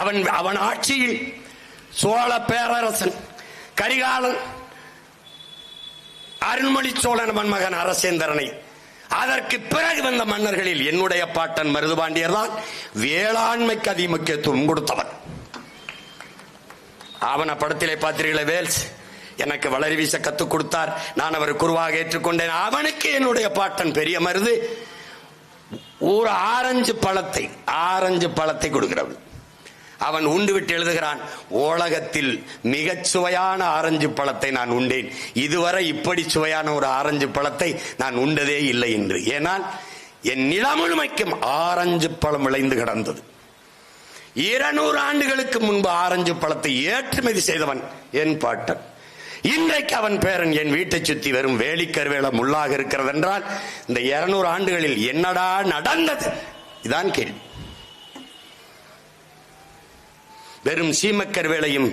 அவன் அவன் ஆட்சியில் சோழ பேரரசன் கரிகாலன் அருண்மொழி சோழன் மன்மகன் அரசேந்திரனை. அதற்கு பிறகு வந்த மன்னர்களில் என்னுடைய பாட்டன் மருதுபாண்டியர் தான் வேளாண்மைக்கு அதிக முக்கியத்துவம் கொடுத்தவன். அவன படத்திலே பார்த்தீர்களே வேல்ஸ்? எனக்கு வளரி வீச கத்துக் கொடுத்தார். நான் அவர் குருவாக ஏற்றுக்கொண்டேன். அவனுக்கு என்னுடைய பாட்டன் பெரிய மருது. ஒரு ஆரஞ்சு பழத்தை ஆரஞ்சு பழத்தை கொடுக்கிறவன். அவன் உண்டுவிட்டு எழுதுகிறான் உலகத்தில் மிகச் சுவையான ஆரஞ்சு பழத்தை நான் உண்டேன். இதுவரை இப்படி சுவையான ஒரு ஆரஞ்சு பழத்தை நான் உண்டதே இல்லை என்று. ஏனால் என் நிலமுழுமைக்கும் ஆரஞ்சு பழம் விளைந்து கிடந்தது. இருநூறு ஆண்டுகளுக்கு முன்பு ஆரஞ்சு பழத்தை ஏற்றுமதி செய்தவன் என் பாட்டன். இன்றைக்கு அவன் பேரன் என் வீட்டை சுத்தி வரும் வேலிக்கருவேல முள்ளாக இருக்கிறது என்றால் இந்த இருநூறு ஆண்டுகளில் என்னடா நடந்தது? இதான் கேள்வி. வெறும் சீமக்கருவேலையும்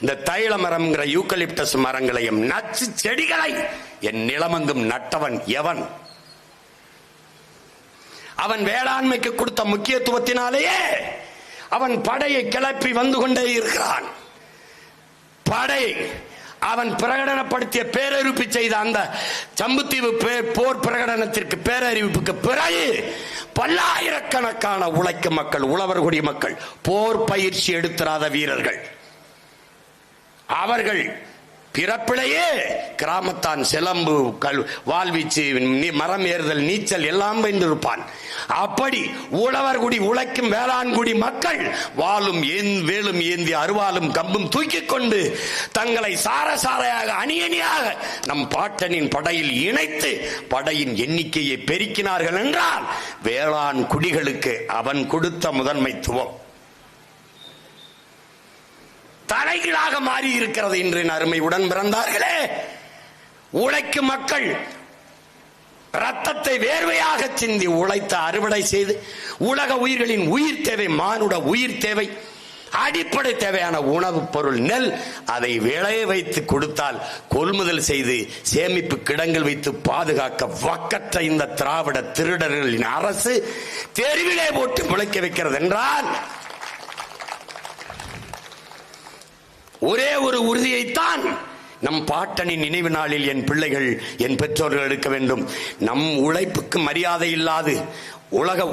இந்த தைல மரம்ங்கிற யூக்கலிப்டஸ் மரங்களையும் நச்சு செடிகளை என் நிலமங்கும் நட்டவன் எவன்? அவன் வேளாண்மைக்கு கொடுத்த முக்கியத்துவத்தினாலேயே அவன் படையை கிளப்பி வந்து கொண்டே இருக்கிறான். படை அவன் பிரகடனப்படுத்திய பேரறிவிப்பு செய்த அந்த சம்புத்தீவு போர் பிரகடனத்திற்கு பேரறிவிப்புக்கு பிறகு பல்லாயிரக்கணக்கான உழைக்கும் மக்கள் உழவர்குடி மக்கள் போர் பயிற்சி எடுத்திராத வீரர்கள். அவர்கள் பிறப்பிலேயே கிராமத்தான் சிலம்பு கல் வாழ்வீச்சு மரம் ஏறுதல் நீச்சல் எல்லாம் வைந்திருப்பான் அப்படி உழவர்குடி உழைக்கும் வேளாண்குடி மக்கள் வாழும் வேலும் ஏந்தி அருவாலும் கம்பும் தூக்கி கொண்டு தங்களை சாரசாரையாக அணியணியாக நம் பாட்டனின் படையில் இணைத்து படையின் எண்ணிக்கையை பெருக்கினார்கள் என்றால் வேளாண் குடிகளுக்கு அவன் கொடுத்த முதன்மைத்துவம். தலைகளாக மாறி இருக்கிறது என்று அருமை உடன் பிறந்தார்களே. உழைக்கும் மக்கள் ரத்தத்தை வேர்வையாக சிந்தி உழைத்த அறுவடை செய்து உலக உயிர்களின் உயிர் தேவை மானுட உயிர் தேவை அடிப்படை தேவையான உணவுப் பொருள் நெல் அதை விளைய வைத்து கொடுத்தால் கொள்முதல் செய்து சேமிப்பு கிடங்கள் வைத்து பாதுகாக்க வக்கற்ற இந்த திராவிட திருடர்களின் அரசு தெருவிலே போட்டு முளைக்க வைக்கிறது என்றால் ஒரே ஒரு உறுதியைத்தான் நம் பாட்டனின் நினைவு நாளில் என் பிள்ளைகள் என் பெற்றோர்கள் எடுக்க வேண்டும். நம் உழைப்புக்கு மரியாதை இல்லாது உலக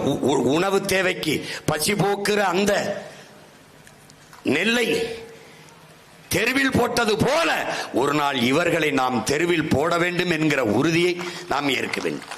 உணவு தேவைக்கு பசி போக்குற அந்த நெல்லை தெருவில் போட்டது போல ஒரு நாள் இவர்களை நாம் தெருவில் போட வேண்டும் என்கிற உறுதியை நாம் ஏற்க வேண்டும்.